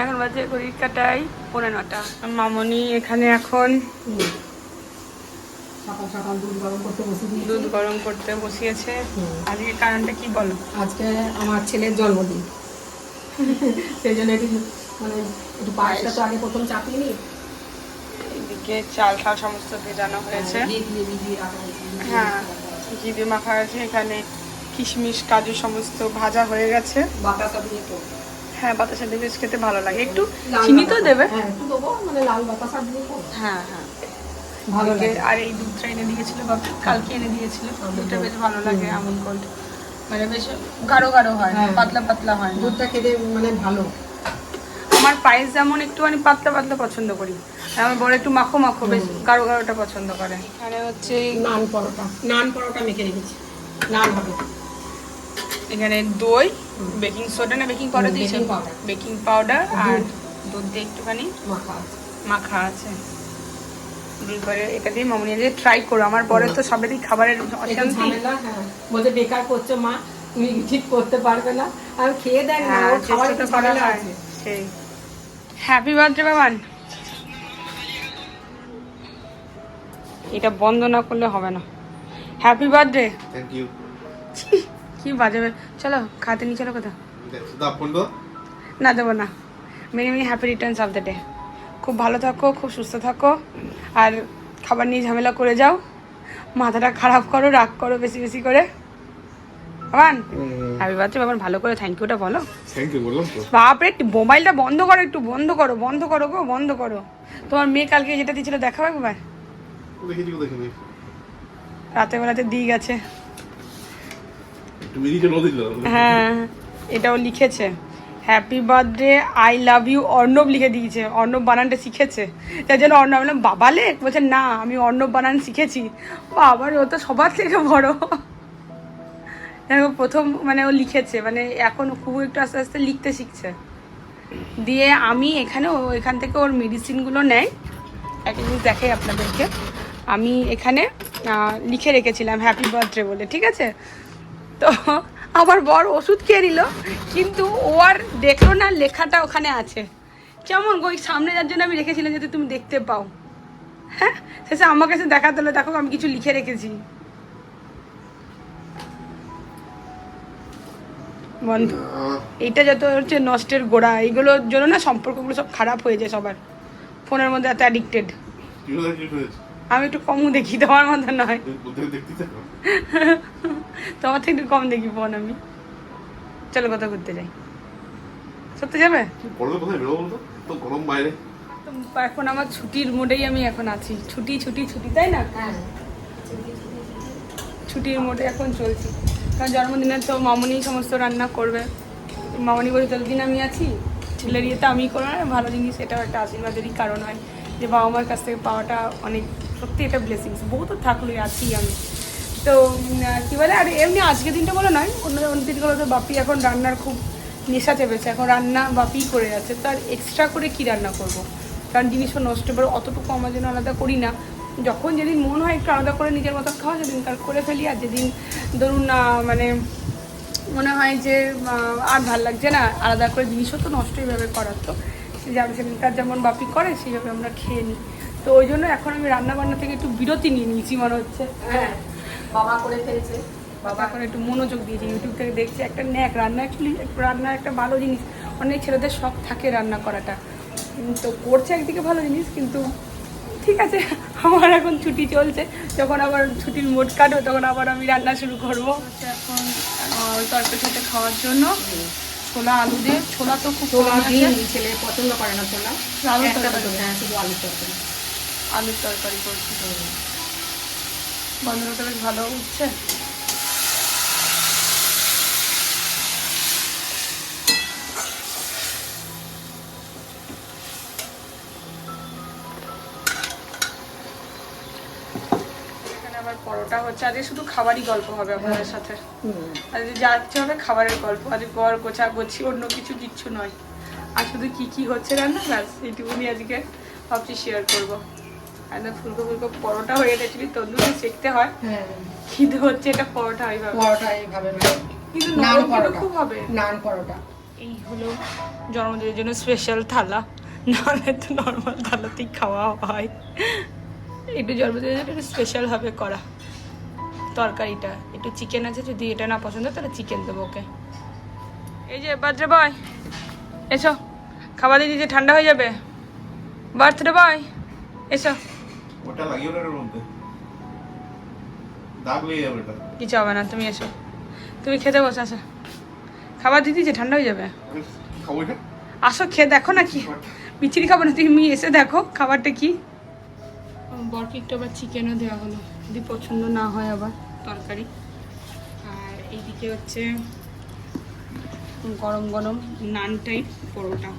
এখন বাজে ঘড়ির কাটাই পৌনে নটা। মামনি এখানে এখন দুধ গরম করতে বসিয়েছে। আজকে কারণটা কি বলো? আজকে আমার ছেলের জন্মদিন। সেই জন্য একটু মানে একটু পায়েসটা তো আগে প্রথম চাপিয়ে নি এদিকে চাল ঠাল সমস্ত ভেজানো হয়েছে। হ্যাঁ ঘি দিয়ে মাখা হয়েছে। এখানে কিশমিশ কাজু সমস্ত ভাজা হয়ে গেছে। বাতাসা দিয়ে তো। হ্যাঁ বাতাসা দিয়ে বেশ খেতে ভালো লাগে। একটু চিনি তো দেবে। হ্যাঁ মানে হ্যাঁ হ্যাঁ। আর এই দুধটা এনে দিয়েছিল বাপি কালকে এনে দিয়েছিল দুধটা বেশ ভালো লাগে আমন গোল্ড মানে বেশ গাঢ় গাঢ় হয় হ্যাঁ। পাতলা পাতলা হয়। দুধটা খেতে মানে ভালো। আমার পায়েস যেমন একটুখানি পাতলা পাতলা পছন্দ করি আমার বড় একটু মাখো মাখো বেশ গাঢ় গাঢ়টা পছন্দ করে। এখানে হচ্ছে নান পরোটা। নান পরোটা মেখে রেখেছি। নান হবে। এখানে দই বেকিং সোডা না বেকিং পাউডার দিয়েছে। Baking powder. আর দুধ। দিয়ে একটুখানি মাখা আছে। মাখা আছে। দিয়ে পরে এটা দিয়ে মামনি ট্রাই করো। আমার বরের তো সবেরই খাবারের অশান্তি। হ্যাঁ। বেকার করছ মা তুমি ঠিক করতে পারবে না। আমি খেয়ে দেখ না হ্যাঁ, খাবার তো করা আছে। সেই। Happy birthday Baban. এটা বন্ধ না করলে হবে না। হ্যাপি বার্থডে থ্যাংক ইউ কি বাজাবে চলো খাতে নিয়ে চলো কোথাও। না দেবো না। Many many happy returns of the day খুব ভালো থাকো খুব সুস্থ থাকো। আর খাবার নিয়ে ঝামেলা করে যাও। মাথাটা খারাপ করো রাগ করো বেশি বেশি করে। বাবান হ্যাপি বার্থডে বাবান ভালো করে থ্যাংক ইউটা বলো। থ্যাংক ইউ বললাম তো। বাপরে একটু মোবাইলটা বন্ধ করো একটু বন্ধ করো বন্ধ করো গো বন্ধ করো। তোমার মেয়ে কালকে যেটা দিয়েছিল দেখাবো একবার? কো দেখিনি বেলাতে দিয়ে গেছে একটু বেরিয়ে চলো দিল হ্যাঁ এটাও লিখেছে। Happy birthday I love you Arnab লিখে দিয়েছে। অর্ণব বানানটা শিখেছে। তাই জন্য অর্ণব বললাম, বাবা লেখ? বলছে, না, আমি অর্ণব বানান শিখেছি। বাবার ও তো সবার থেকে বড়। দেখো, প্রথম মানে ও লিখেছে মানে এখন খুব একটু আস্তে আস্তে লিখতে শিখছে। দিয়ে আমি এখানে এখান থেকে ওর মেডিসিনগুলো নেয়। একটা জিনিস দেখাই আপনাদেরকে। আমি এখানে লিখে রেখেছিলাম হ্যাপি বার্থডে বলে, ঠিক আছে? তো আমার বর ওষুধ খেয়ে নিল, কিন্তু ও আর দেখল না, লেখাটা ওখানে আছে। কেমন ওই সামনে যার জন্য আমি রেখেছিলাম যাতে তুমি দেখতে পাও। হ্যাঁ শেষে আমাকে এসে দেখাতে হলো, দেখো আমি কিছু লিখে রেখেছি। বন্ধু। এইটা যত হচ্ছে নষ্টের গোড়া, এইগুলোর জন্য না সম্পর্কগুলো সব খারাপ হয়ে যায় সবার। ফোনের মধ্যে এত অ্যাডিক্টেড আমি একটু কমও দেখি তোমার মতো নয়। তোমার থেকে একটু কম দেখি ফোন আমি। চলো কোথাও ঘুরতে যাই। সত্যি যাবে? তো গরম বাইরে। এখন আমার ছুটির মোডেই আমি এখন আছি। ছুটি ছুটি ছুটি তাই না? হ্যাঁ। ছুটির মোডে এখন চলছি। কারণ জন্মদিনে তো মামনি সমস্ত রান্না করবে। মামনি বলে যতদিন আমি আছি। ছেলের ইয়েতে আমি করব না। ভালো জিনিস এটাও একটা আশীর্বাদেরই কারণ হয়। যে বাবা মার কাছ থেকে পাওয়াটা অনেক সত্যি এটা ব্লেসিংস বহু তো থাকলোই আছি আমি। তো কি বলে, আর এমনি আজকের দিনটা বলে নয়, অন্য অন্য দিনগুলো তো বাপি এখন রান্নার খুব নেশা চেপেছে, এখন রান্না বাপিই করে যাচ্ছে তো আর এক্সট্রা করে কি রান্না করব। কারণ জিনিসও নষ্ট করে অতটুকু আমার জন্য আলাদা করি না। যখন যেদিন মন হয় একটু আলাদা করে নিজের মতন খাওয়া, সেদিন তার করে ফেলি, আর যেদিন ধরুন মানে মনে হয় যে আর ভালো লাগছে না, আলাদা করে জিনিসও তো নষ্ট এইভাবে করার তো। সে যেমন সেদিনকার যেমন বাপি করে, সেইভাবে আমরা খেয়ে নিই। তো ওই জন্য এখন আমি রান্না বান্না থেকে একটু বিরতি নিয়ে নিয়েছি মনে হচ্ছে। হ্যাঁ বাবা করে ফেলছে। বাবা এখন একটু মনোযোগ দিয়েছি ইউটিউব থেকে দেখছি একটা ন্যাক রান্না। অ্যাকচুয়ালি রান্নার একটা ভালো জিনিস। অনেক ছেলেদের শখ থাকে রান্না করাটা। তো করছে একদিকে ভালো জিনিস কিন্তু ঠিক আছে আমার এখন ছুটি চলছে। যখন আবার ছুটির মোট কাটবে তখন আবার আমি রান্না শুরু করব। এখন আহ, তরকারি সাথে খাওয়ার জন্য ছোলা আলু দিয়ে। ছোলা তো খুব ছোলা ছেলে পছন্দ করে না ছোলা। একটা তরকারি। হ্যাঁ শুধু আলু তরকারি। আলুর তরকারি করছি। গন্ধটা বেশ ভালো উঠছে। আবার পরোটা হচ্ছে। আজকে শুধু খাবারই গল্প হবে আপনাদের সাথে। হুম। আজকে যাচ্ছে হবে খাবারের গল্প। আজকে গড় গোছা গোছি অন্য কিছু কিচ্ছু নয়। আর শুধু কি কি হচ্ছে রান্না ব্যাস এইটুকুনি আজকে ভাবছি শেয়ার করব। একদম ফুলকো ফুলকো পরোটা হয়ে গেছে তন্দুরি শিখতে হয়। হ্যাঁ। কিন্তু হচ্ছে এটা পরোটা এইভাবে পরোটা এইভাবে কিন্তু নান পরোটা। খুব হবে। নান পরোটা। এই হলো জন্মদিনের জন্য স্পেশাল থালা। নাহলে তো নর্মাল থালাতেই খাওয়া হয়। একটু জন্মদিনের জন্য একটু স্পেশাল ভাবে করা তরকারিটা। একটু চিকেন আছে যদি এটা না পছন্দ তাহলে চিকেন দেবো ওকে এই যে বার্থডে বয় এসো। খাবার দিয়ে দিয়েছে ঠান্ডা হয়ে যাবে। বার্থডে বয় এসো। ওটা লাগিয়ে ওটার মধ্যে। দাগ লেগে যাবে এটা কিছু হবে না তুমি এসো। তুমি খেতে বসে আসো খাবার দিয়ে দিয়েছে ঠান্ডা হয়ে যাবে। আসো খেয়ে দেখো না কি। বিচিরি খাব না তুমি এসে দেখো খাবারটা কি। বরকে একটু আবার চিকেনও দেওয়া হলো। যদি পছন্দ না হয় আবার তরকারি। আর এইদিকে হচ্ছে গরম গরম নান টাইপ পরোটা।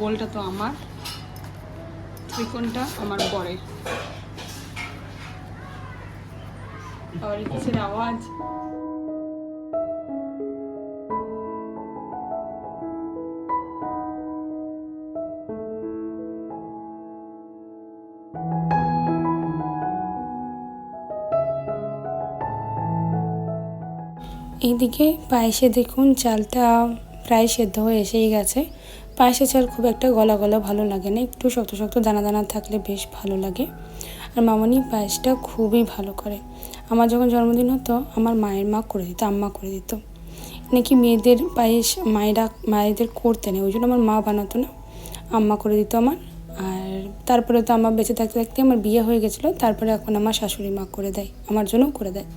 গোলটা তো আমার। ত্রিকোণটা আমার বরের। আবার কিসের আওয়াজ? এইদিকে পায়েসে দেখুন চালটা প্রায় সেদ্ধ হয়ে এসেই গেছে। পায়েসের চাল খুব একটা গলা গলা ভালো লাগে না, একটু শক্ত শক্ত দানা দানা থাকলে বেশ ভালো লাগে। আর মামনি পায়েসটা খুবই ভালো করে। আমার যখন জন্মদিন হতো, আমার মায়ের মা করে দিত, আম্মা করে দিত। নাকি মেয়েদের পায়েস মায়েরা, মায়েদের করতে নেই ওই জন্য আমার মা বানাতো না। আম্মা করে দিত আমার। আর তারপরে তো আমার বেঁচে থাকতে থাকতে আমার বিয়ে হয়ে গেছিল, তারপরে এখন আমার শাশুড়ি মা করে দেয়, আমার জন্য করে দেয়।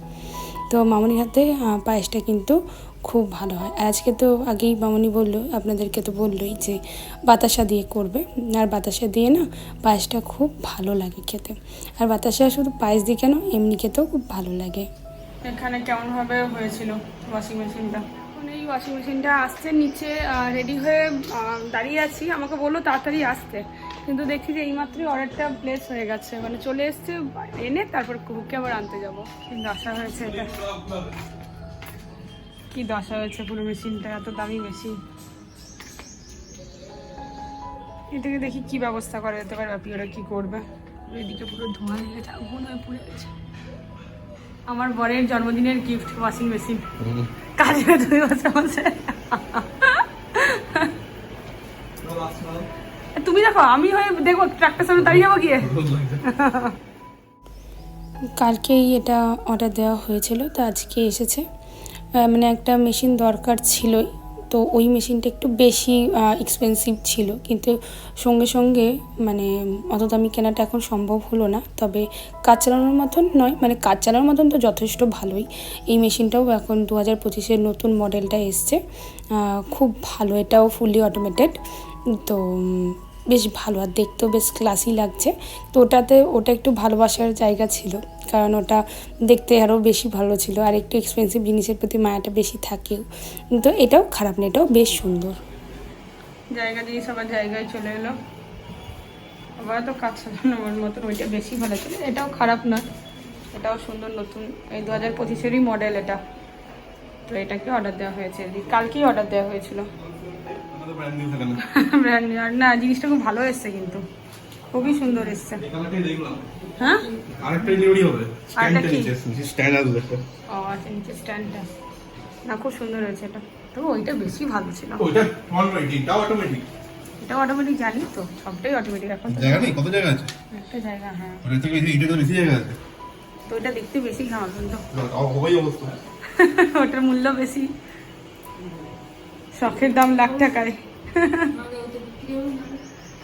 তো মামনির হাতে পায়েসটা কিন্তু খুব ভালো হয়। আর আজকে তো আগেই মামনি বলল আপনাদেরকে তো বললোই যে বাতাসা দিয়ে করবে। আর বাতাসা দিয়ে না পায়েসটা খুব ভালো লাগে খেতে। আর বাতাসা শুধু পায়েস দিয়ে কেন এমনি খেতেও খুব ভালো লাগে। এখানে কেমনভাবে হয়েছিল ওয়াশিং মেশিনটা এখন এই ওয়াশিং মেশিনটা আসছে নিচে রেডি হয়ে দাঁড়িয়ে আছি। আমাকে বলল তাড়াতাড়ি আসতে। কিন্তু দেখছি যে এইমাত্রই অর্ডারটা প্লেস হয়ে গেছে। মানে চলে এসছে এনে তারপর কুকুরকে আবার আনতে যাব। কিন্তু দশা হয়েছে এটা। কি দশা হয়েছে পুরো মেশিনটা? এত দামি মেশিন। এটাকে দেখি কি ব্যবস্থা করা যেতে পারে বাপি ওরা কি করবে? এদিকে পুরো ধোঁয়া লেগেছে আগুন হয়ে পুড়ে গেছে। আমার বরের জন্মদিনের গিফট ওয়াশিং মেশিন কাজে দুই বছর বসে। তুমি দেখো আমি হয়ে দেখো ট্রাক্টার সামনে দাঁড়িয়ে যাব গিয়ে। কালকেই এটা অর্ডার দেওয়া হয়েছিল তো আজকে এসেছে। মানে একটা মেশিন দরকার ছিলই। তো ওই মেশিনটা একটু বেশি এক্সপেন্সিভ ছিল। কিন্তু সঙ্গে সঙ্গে মানে অত দামি কেনাটা এখন সম্ভব হলো না। তবে কাজ চালানোর মতন নয় মানে কাজ চালানোর মতন তো যথেষ্ট ভালোই। এই মেশিনটাও এখন দু হাজার পঁচিশের নতুন মডেলটা এসছে। খুব ভালো, এটাও ফুললি অটোমেটেড তো বেশ ভালো আর দেখতেও বেশ ক্লাসি লাগছে। তো ওটাতে, ওটা একটু ভালোবাসার জায়গা ছিল, কারণ ওটা দেখতে আরও বেশি ভালো ছিল আর একটু এক্সপেন্সিভ জিনিসের প্রতি মায়াটা বেশি থাকেও। তো এটাও খারাপ না, এটাও বেশ সুন্দর। জায়গা দিয়ে সবার জায়গায় চলে এলো। আবার তো কাজ চালানোর মতন, ওইটা বেশি ভালো ছিল। এটাও খারাপ না, এটাও সুন্দর নতুন। এই দু হাজার পঁচিশেরই মডেল এটা। তো এটাকে অর্ডার দেওয়া হয়েছে। কালকেই অর্ডার দেওয়া হয়েছিল। ব্র্যান্ড নিউ থাকে না। ব্র্যান্ড নিউ আর না জিনিসটা খুব ভালো এসছে কিন্তু। খুবই সুন্দর এসছে। হ্যাঁ? আরেকটা হবে। আরেকটা কি? স্ট্যান্ড আসবে একটা ও আচ্ছা নিচে স্ট্যান্ডটা না খুব সুন্দর হয়েছে এটা। তবে ওইটা বেশি ভালো ছিল। ওইটা অটোমেটিক তাও অটোমেটিক এটা অটোমেটিক জানি তো সবটাই অটোমেটিক এখন জায়গা নেই? কত জায়গা আছে? একটা জায়গা হ্যাঁ। ওটা থেকে এটা তো বেশি জায়গা আছে। তো দেখতে বেশি ঘামাল কিন্তু। ওটার মূল্য বেশি। শখের দাম লাখ টাকায়।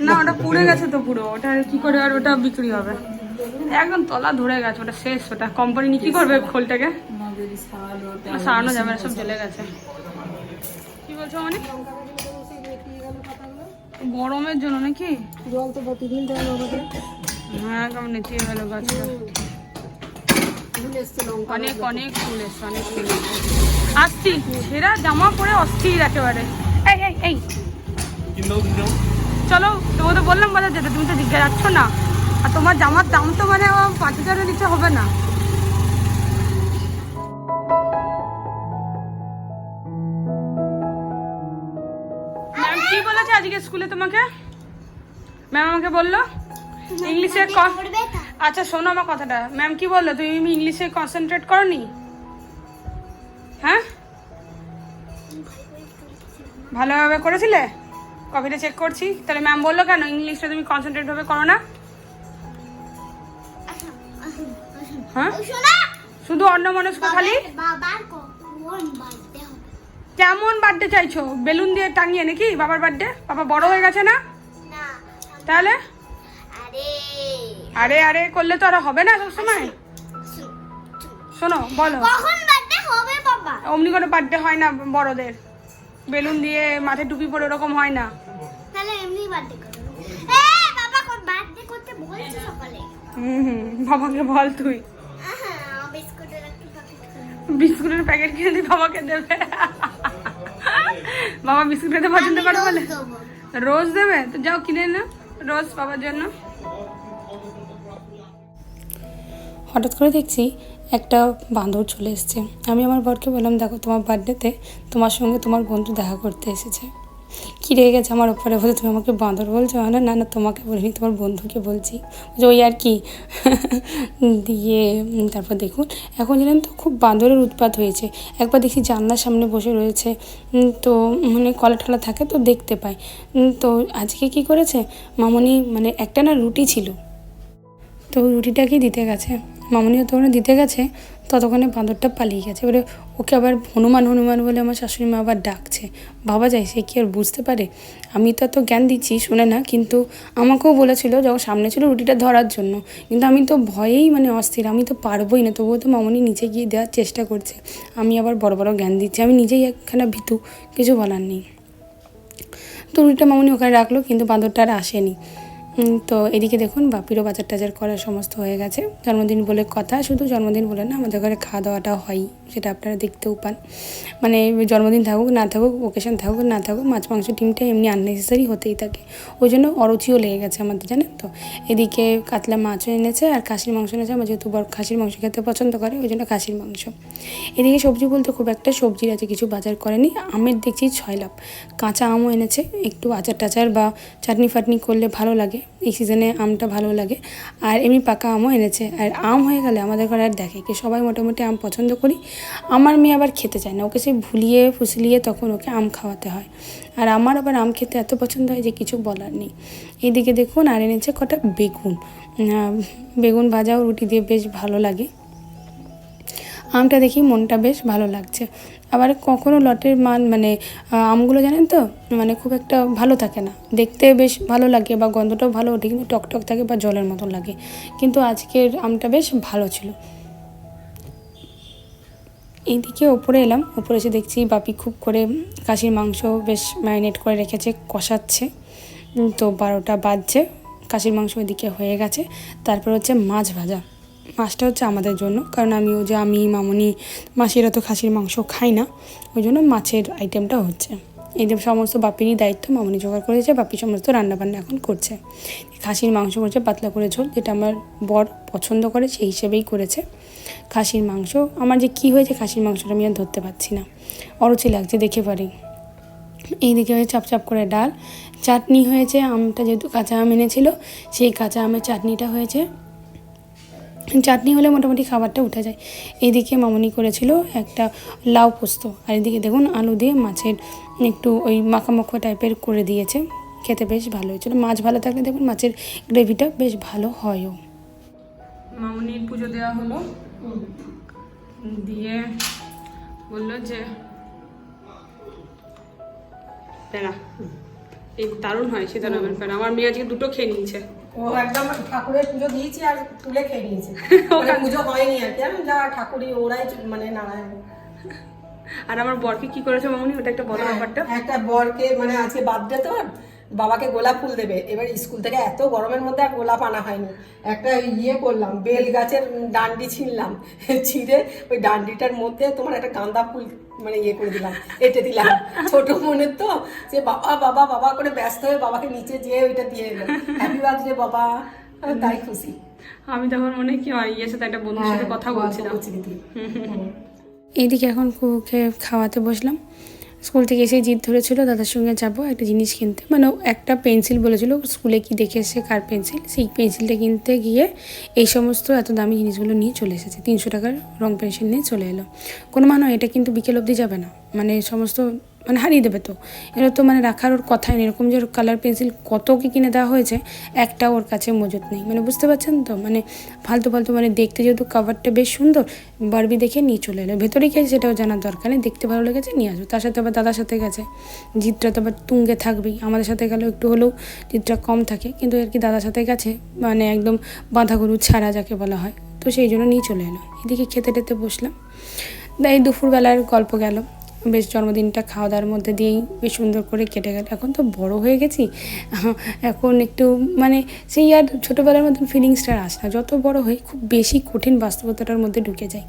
না, ওটা পুড়ে গেছে তো পুরো। ওটা কি করে আর ওটা বিক্রি হবে? একদম তলা ধরে গেছে, ওটা শেষ, ওটা কোম্পানি নিয়ে কি করবে খোলটাকে? সারানো যাবে সব জ্বলে গেছে। কি বলছো মানে? গরমের জন্য নাকি? জল তো প্রতিদিন হ্যাঁ লঙ্কা অনেক অনেক ফুল এসছে, অনেক ফুল এসছে। আসছি। সেরা জামা পরে অস্থির একেবারে। এই এই এই। চলো তোমাকে তো বললাম বাজার যেতে তুমি তো জিজ্ঞাসা যাচ্ছ না। আর তোমার জামার দাম তো মানে পাঁচ হাজারের নিচে হবে না। ম্যাম কি বলেছে আজকে স্কুলে তোমাকে? ম্যাম আমাকে বলল ইংলিশে আচ্ছা শোনো আমার কথাটা। ম্যাম কি বলল? তুমি ইংলিশে কনসেন্ট্রেট করনি? ভালোভাবে করেছিলে? কপিটা চেক করছি। তাহলে ম্যাম বলল কেন? ইংলিশটা তুমি কনসেন্ট্রেট ভাবে করো না। হ্যাঁ? শুধু অন্য মনস্ক খালি? কেমন বার্থডে চাইছো? বেলুন দিয়ে টাঙিয়ে নাকি বাবার বার্থডে বাবা বড় হয়ে গেছে না? তাহলে? আরে। আরে আরে করলে তো আর হবে না সবসময়। শোনো বলো। কখন বার্থডে হবে বাবা? অমনি কোনো বার্থডে হয় না বড়দের। বেলুন দিয়ে মাথায় টুপি পরে ওরকম হয় না। তাহলে এমনি বার্থডে করবে এ বাবা কোন বার্থডে করতে বলছে সকালে? হুম হুম বাবাকে বল তুই। বিস্কুটের প্যাকেট কিনে দিয়ে বাবাকে দেবে। বাবা বিস্কুট খেতে পছন্দ করে বলে। রোজ দেবে? তো যাও কিনে না রোজ বাবার জন্য। হঠাৎ করে দেখছি একটা বাঁদর চলে এসেছে। আমি আমার বরকে বললাম, দেখো, তোমার বার্থডেতে তোমার সঙ্গে তোমার বন্ধু দেখা করতে এসেছে। কি রেগে গেছে আমার ওপরে বলে তুমি আমাকে বাঁদর বলছো? না না না, তোমাকে বলিনি, তোমার বন্ধুকে বলছি। যে ওই আর কি। দিয়ে তারপর দেখুন, এখন জানেন তো খুব বাঁদরের উৎপাত হয়েছে। একবার দেখি জানলার সামনে বসে রয়েছে। তো মানে কলা টলা থাকে তো দেখতে পাই তো আজকে কি করেছে? মামনি মানে একটা না রুটি ছিল। তো রুটিটাকেই দিতে গেছে? মামনি যতক্ষণে দিতে গেছে, ততক্ষণে বাঁদরটা পালিয়ে গেছে। এবারে ওকে আবার হনুমান হনুমান বলে আমার শাশুড়ি মা আবার ডাকছে। বাবা যায়, সে কি আর বুঝতে পারে? আমি তো এত জ্ঞান দিচ্ছি, শোনে না, কিন্তু আমাকেও বলেছিল যখন সামনে ছিল রুটিটা ধরার জন্য। কিন্তু আমি তো ভয়েই মানে অস্থির, আমি তো পারবোই না, তবুও তো মামনি নিচে গিয়ে দেওয়ার চেষ্টা করছে। আমি আবার বড় বড় জ্ঞান দিচ্ছি, আমি নিজেই একখানা ভীতু, কিছু বলার নেই। তো রুটিটা মামনি ওখানে রাখল, কিন্তু বাঁদরটা আর আসেনি। তো এদিকে দেখুন বাপিরও বাজার টাজার করা সমস্ত হয়ে গেছে। জন্মদিন বলে কথা, শুধু জন্মদিন বলে না, আমাদের ঘরে খাওয়া দাওয়াটা হয়, সেটা আপনারা দেখতেও পান। মানে জন্মদিন থাকুক, না থাকুক ওকেশন থাকুক, না থাকুক মাছ মাংস টিমটা এমনি আননেসেসারি হতেই থাকে। ওই জন্য অরুচিও লেগে গেছে আমাদের, জানেন তো? এদিকে কাতলা মাছও এনেছে আর খাসির মাংস এনেছে, আমার যেহেতু বড় খাসির মাংস খেতে পছন্দ করে, ওই জন্য খাসির মাংস। এদিকে সবজি বলতে খুব একটা সবজির আছে, কিছু বাজার করেনি। আমের দেখছি ছয় লাভ। কাঁচা আমও এনেছে, একটু আচার টাচার বা চাটনি ফাটনি করলে ভালো লাগে। এই সিজনে আমটা ভালো লাগে। আর এমনি পাকা আমও এনেছে। আর আম হয়ে গেলে আমাদের ঘরে আর দেখে কি, সবাই মোটামুটি আম পছন্দ করি। আমার মেয়ে আবার খেতে চায় না। ওকে সে ভুলিয়ে ফুসলিয়ে তখন ওকে আম খাওয়াতে হয়। আর আমার আবার আম খেতে এত পছন্দ হয় যে কিছু বলার নেই। এইদিকে দেখুন, আর এনেছে কটা বেগুন। বেগুন ভাজাও রুটি দিয়ে বেশ ভালো লাগে। আমটা দেখি মনটা বেশ ভালো লাগছে। আবার কখনও লটের মান মানে আমগুলো জানেন তো? মানে খুব একটা ভালো থাকে না। দেখতে বেশ ভালো লাগে বা গন্ধটাও ভালো ওঠে, কিন্তু টকটক থাকে বা জলের মতন লাগে। কিন্তু আজকের আমটা বেশ ভালো ছিল। এইদিকে ওপরে এলাম। ওপরে এসে দেখছি বাপি খুব করে কাশির মাংস বেশ ম্যারিনেট করে রেখেছে, কষাচ্ছে। তো বারোটা বাজছে। কাশির মাংস ওইদিকে হয়ে গেছে। তারপর হচ্ছে মাছ ভাজা। মাছটা হচ্ছে আমাদের জন্য। কারণ আমি ও যে আমি, মামনি, মাসিরা তো খাসির মাংস খাই না। ওই জন্য মাছের আইটেমটা হচ্ছে। এই যে সমস্ত বাপিরই দায়িত্ব, মামনি জোগাড় করেছে, বাপি সমস্ত রান্নাবান্না এখন করছে। খাসির মাংস করেছে পাতলা করে ঝোল, যেটা আমার বর পছন্দ করে, সেই হিসেবেই করেছে। খাসির মাংস, আমার যে কী হয়েছে খাসির মাংসটা আমি আর ধরতে পারছি না। অরুচি লাগছে দেখে পারি। এইদিকে হয়ে চাপ চাপ করে ডাল। চাটনি হয়েছে আমটা যেহেতু কাঁচা আম এনেছিল, সেই কাঁচা আমের চাটনিটা হয়েছে। চাটনি হলে মোটামুটি খাবারটা উঠে যায়। এইদিকে মামনি করেছিল একটা লাউ পোস্ত, আর এদিকে দেখুন আলু দিয়ে মাছের একটু ওই মাখামাখো টাইপের করে দিয়েছে। খেতে বেশ ভালো হয়েছিল। মাছ ভালো থাকলে দেখুন মাছের গ্রেভিটা বেশ ভালো হয়ও। মামনির পুজো দেওয়া হলো। দিয়ে বলল যে প্যারা দারুণ হয় সীতারামের প্যারা আমার মেয়ে আজকে দুটো খেয়ে নিয়েছে। ও একদম ঠাকুরের পুজো দিয়েছি আর তুলে খেয়ে নিয়েছে। পুজো হয়নি আর কি। যা ঠাকুরই ওরাই মানে নারায়ণ। আর আমার বরকে কি করেছে মামনি? ওটা একটা বড় ব্যাপারটা। একটা বরকে মানে আছে বার্থডে তো। বাবাকে গোলাপ ফুল দেবে। এবার স্কুল থেকে এত গরমের মধ্যে আর গোলাপ আনা হয়নি। একটা ইয়ে করলাম বেল গাছের ডান্ডি ছিঁড়লাম ছিঁড়ে ওই ডান্ডিটার মধ্যে তোমার একটা গাঁদা ফুল মানে ইয়ে করে দিলাম এঁটে দিলাম। ছোট মনের তো যে বাবা বাবা বাবা করে ব্যস্ত হয়ে বাবাকে নিচে যেয়ে ওইটা দিয়ে এলো। হ্যাপি বার্থডে বাবা। তাই খুশি। আমি তখন মনে কি হয় ইয়ের সাথে একটা বন্ধুর সাথে কথা বলছিলাম। বলছিলি এইদিকে এখন কুকুকে খাওয়াতে বসলাম। স্কুল থেকে এসে জিদ ধরেছিল, দাদার সঙ্গে যাব, একটা জিনিস কিনতে। মানে একটা পেন্সিল বলেছিল স্কুলে কি দেখে এসে কার পেন্সিল? সেই পেন্সিলটা কিনতে গিয়ে এই সমস্ত এত দামি জিনিসগুলো নিয়ে চলে এসেছে, তিনশো টাকার রং পেন্সিল নিয়ে চলে এলো। কোনো মানে এটা কিন্তু বিকেল অবধি যাবে না। মানে সমস্ত মানে হারিয়ে দেবে তো। এগুলো তো মানে রাখার ওর কথাই নেই। এরকম যে ওর কালার পেন্সিল কত কি কিনে দেওয়া হয়েছে, একটা ওর কাছে মজুত নেই। মানে বুঝতে পারছেন তো? মানে ফালতু ফালতু মানে দেখতে যেহেতু কাভারটা বেশ সুন্দর বারবি দেখে নিয়ে চলে এলো। ভেতরে গিয়ে সেটাও জানার দরকার নেই। দেখতে ভালো লেগেছে, নিয়ে আসো। তার সাথে আবার দাদার সাথে গেছে। জিতটা তো আবার তুঙ্গে থাকবেই। আমাদের সাথে গেলেও একটু হলেও জিতটা কম থাকে। কিন্তু আর কি দাদার সাথে গেছে? মানে একদম বাঁধা গরু ছাড়া যাকে বলা হয়। তো সেই জন্য নিয়ে চলে এলো। এদিকে খেতে টেতে বসলাম। এই দুপুরবেলার গল্প গেল। বেশ জন্মদিনটা খাওয়া দাওয়ার মধ্যে দিয়েই বেশ সুন্দর করে কেটে গেল। এখন তো বড় হয়ে গেছি। এখন একটু মানে সেই আর ছোটোবেলার মতন ফিলিংসটা আসে না। যত বড় হই, খুব বেশি কঠিন বাস্তবতাটার মধ্যে ঢুকে যায়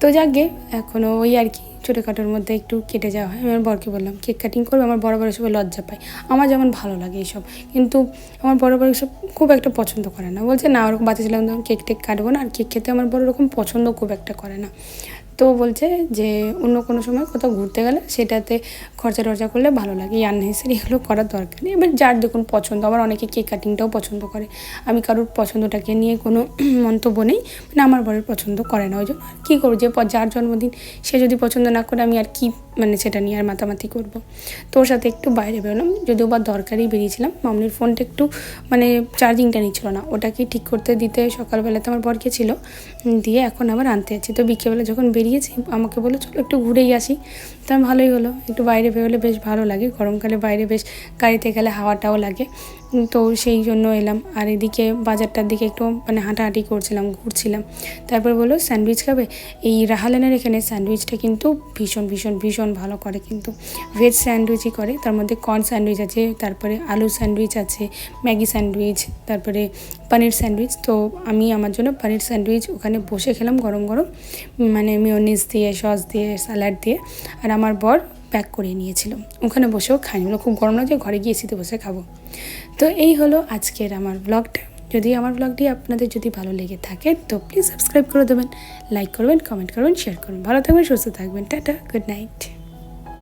তো যাকে এখনও ওই আর কি ছোটোখাটোর মধ্যে একটু কেটে যাওয়া হয়। আমি আমার বরকে বললাম, কেক কাটিং করবে? আমার বড় বড় সবাই লজ্জা পায়। আমার যেমন ভালো লাগে এইসব কিন্তু আমার বড় বড় সব খুব একটা পছন্দ করে না। বলছে, না, ওরকম বাচ্চা ছিলাম কেক টেক কাটবো না। আর কেক খেতে আমার বড় রকম পছন্দ খুব একটা করে না। তো বলছে যে অন্য কোনো সময় কোথাও ঘুরতে গেলে সেটাতে খরচা টরচা করলে ভালো লাগে। এই এগুলো করার দরকার নেই। এবার যার দেখুন পছন্দ, আবার অনেকে কেক কাটিংটাও পছন্দ করে। আমি কারোর পছন্দটাকে নিয়ে কোনো মন্তব্য নেই। মানে আমার বরের পছন্দ করে না। ওই জন্য আর কী করব? যে যার জন্মদিন, সে যদি পছন্দ না করে আমি আর কি মানে সেটা নিয়ে আর মাতামাতি করব? তো ওর সাথে একটু বাইরে বেরোলাম। যদিও বা দরকারই বেরিয়েছিলাম। মামনির ফোনটা একটু মানে চার্জিংটা নিচ্ছিল না। ওটাকে ঠিক করতে দিতে সকালবেলাতে আমার বরকে ছিল। দিয়ে এখন আবার আনতে যাচ্ছি। তো বিকেলবেলা যখন বেরিয়েছি আমাকে বলে চলো একটু ঘুরেই আসি। তা ভালোই হলো। একটু বাইরে বেরোলে বেশ ভালো লাগে। গরমকালে বাইরে বেশ গাড়িতে গেলে হাওয়াটাও লাগে। তো সেই জন্য এলাম। আর এদিকে বাজারটার দিকে একটু মানে হাঁটাহাঁটি করছিলাম, ঘুরছিলাম। তারপর বলল, স্যান্ডউইচ খাবে? এই রাহালেনের এখানে স্যান্ডউইচটা কিন্তু ভীষণ ভীষণ ভীষণ ভালো করে কিন্তু। ভেজ স্যান্ডউইচই করে। তার মধ্যে কর্ন স্যান্ডউইচ আছে, তারপরে আলু স্যান্ডউইচ আছে, ম্যাগি স্যান্ডউইচ, তারপরে পনির স্যান্ডউইচ। তো আমি আমার জন্য পনির স্যান্ডউইচ ওখানে বসে খেলাম গরম গরম। মানে মিওনিস দিয়ে, সস দিয়ে, স্যালাড দিয়ে। আর আমার বর প্যাক করে নিয়েছিল। ওখানে বসেও খাইনি। ওগুলো খুব গরম লাগছে, ঘরে গিয়ে এসিতে বসে খাব। তো এই হলো আজকের আমার ব্লগটা যদি আমার ব্লগটি আপনাদের যদি ভালো লেগে থাকে, তো প্লিজ সাবস্ক্রাইব করে দেবেন লাইক করবেন কমেন্ট করবেন শেয়ার করবেন। ভালো থাকবেন, সুস্থ থাকবেন। Tata good night